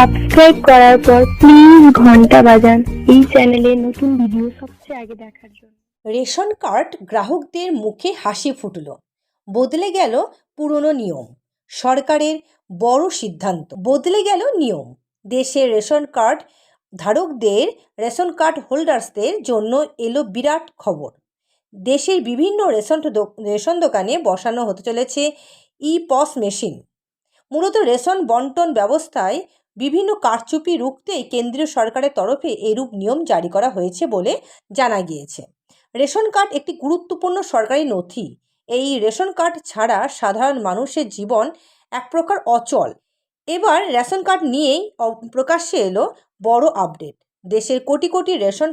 Subscribe করার পর please ঘণ্টা বাজান। এই চ্যানেলে নতুন ভিডিও সবচেয়ে আগে দেখার জন্য। রেশন কার্ড গ্রাহকদের মুখে হাসি ফুটল। বদলে গেল পুরনো নিয়ম। সরকারের বড় সিদ্ধান্ত। বদলে গেল নিয়ম। দেশের রেশন কার্ড ধারকদের, রেশন কার্ড হোল্ডার্সদের জন্য এলো বিরাট খবর। দেশের বিভিন্ন রেশন রেশন দোকানে বসানো হতে চলেছে ই পস মেশিন। মূলত রেশন বন্টন ব্যবস্থায় বিভিন্ন কারচুপি রুখতেই কেন্দ্রীয় সরকারের তরফে এরূপ নিয়ম জারি করা হয়েছে বলে জানা গিয়েছে। রেশন কার্ড একটি গুরুত্বপূর্ণ সরকারি নথি। এই রেশন কার্ড ছাড়া সাধারণ মানুষের জীবন এক প্রকার অচল। এবার রেশন কার্ড নিয়েই প্রকাশ্যে এলো বড় আপডেট। দেশের কোটি কোটি রেশন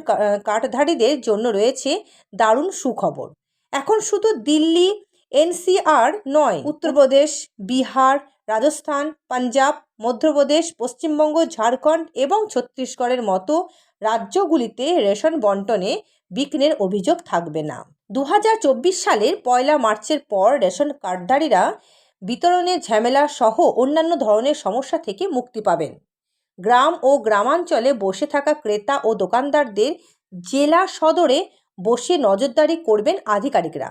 কার্ডধারীদের জন্য রয়েছে দারুণ সুখবর। এখন শুধু দিল্লি, এনসিআর নয়, উত্তরপ্রদেশ, বিহার রাজস্থান, পাঞ্জাব, মধ্যপ্রদেশ, পশ্চিমবঙ্গ, ঝাড়খণ্ড এবং ছত্তিশগড়ের মতো রাজ্যগুলিতে রেশন বন্টনে বিঘ্নের অভিযোগ থাকবে না। দু হাজার চব্বিশ সালের পয়লা মার্চের পর রেশন কার্ডধারীরা বিতরণের ঝামেলা সহ অন্যান্য ধরনের সমস্যা থেকে মুক্তি পাবেন। গ্রাম ও গ্রামাঞ্চলে বসে থাকা ক্রেতা ও দোকানদারদের জেলা সদরে বসে নজরদারি করবেন আধিকারিকরা।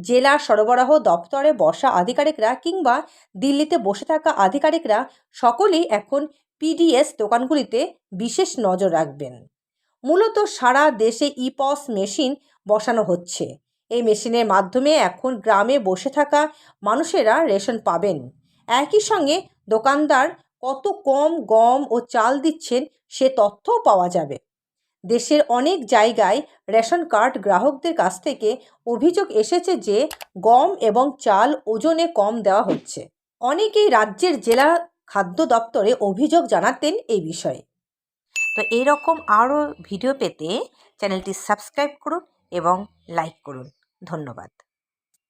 জেলা সরবরাহ দপ্তরে বসা আধিকারিকরা কিংবা দিল্লিতে বসে থাকা আধিকারিকরা সকলেই এখন পিডিএস দোকানগুলিতে বিশেষ নজর রাখবেন। মূলত সারা দেশে ইপস মেশিন বসানো হচ্ছে। এই মেশিনের মাধ্যমে এখন গ্রামে বসে থাকা মানুষেরা রেশন পাবেন। একই সঙ্গে দোকানদার কত কম গম ও চাল দিচ্ছেন সে তথ্যও পাওয়া যাবে। দেশের অনেক জায়গায় রেশন কার্ড গ্রাহকদের কাছ থেকে অভিযোগ এসেছে যে গম এবং চাল ওজনে কম দেওয়া হচ্ছে। অনেকেই রাজ্যের জেলা খাদ্য দপ্তরে অভিযোগ জানাতেন এই বিষয়ে। তো এইরকম আরও ভিডিও পেতে চ্যানেলটি সাবস্ক্রাইব করুন এবং লাইক করুন। ধন্যবাদ।